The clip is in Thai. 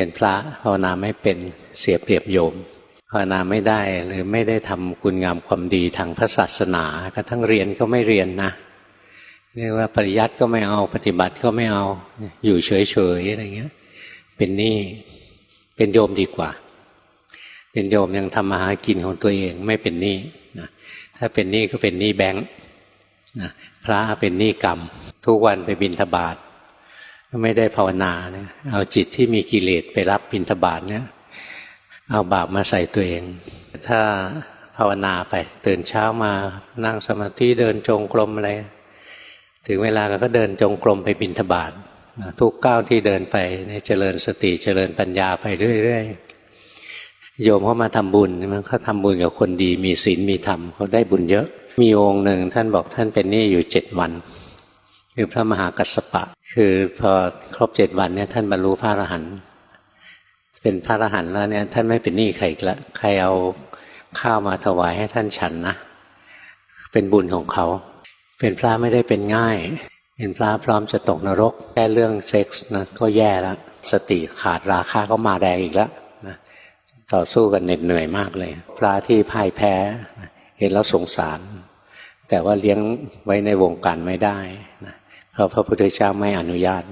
เป็นพระภาวนาไม่เป็นเสียเปรียบโยมภาวนาไม่ได้หรือไม่ได้ทำคุณงามความดีทางพระศาสนากระทั่งเรียนก็ไม่เรียนนะเรียกว่าปริยัติก็ไม่เอาปฏิบัติก็ไม่เอาอยู่เฉยๆอะไรเงี้ย เป็นหนี้เป็นโยมดีกว่า เป็นโยมยังทำมาหากินของตัวเองไม่เป็นหนี้นะถ้าเป็นหนี้ก็เป็นหนี้แบงค์นะพระเป็นหนี้กรรม ทุกวันไปบินทบาท ไม่ได้ภาวนาเนี่ยเอาจิตที่มีกิเลสไปรับบิณฑบาตเนี่ยเอาบาปมาใส่ตัวเอง ถ้าภาวนาไปตื่นเช้ามานั่งสมาธิเดินจงกรมอะไร ถึงเวลาก็เดินจงกรมไปบิณฑบาตทุกก้าวที่เดินไปเจริญสติเจริญปัญญาไปเรื่อยๆโยมเขามาทำบุญมันเขาทำบุญกับคนดี มีศีลมีธรรมเขาได้บุญเยอะ มีองค์หนึ่งท่านบอกท่านเป็นหนี้อยู่เจ็ดวัน คือพระมหากัสสปะ คือพอครบเจ็ดวันเนี่ยท่านบรรลุพระอรหันต์เป็นพระอรหันต์แล้วเนี่ยท่านไม่เป็นหนี้ใครอีกละใครเอาข้าวมาถวายให้ท่านฉันนะเป็นบุญของเขา เป็นพระไม่ได้เป็นง่าย เป็นพระพร้อมจะตกนรกแค่เรื่องเซ็กส์นะก็แย่แล้วสติขาดราคาก็มาแรงอีกแล้วนะต่อสู้กันเหน็ดเหนื่อยมากเลย พระที่พ่ายแพ้ เห็นแล้วสงสาร แต่ว่าเลี้ยงไว้ในวงการไม่ได้นะ เพราะพระพุทธเจ้าไม่อนุญาต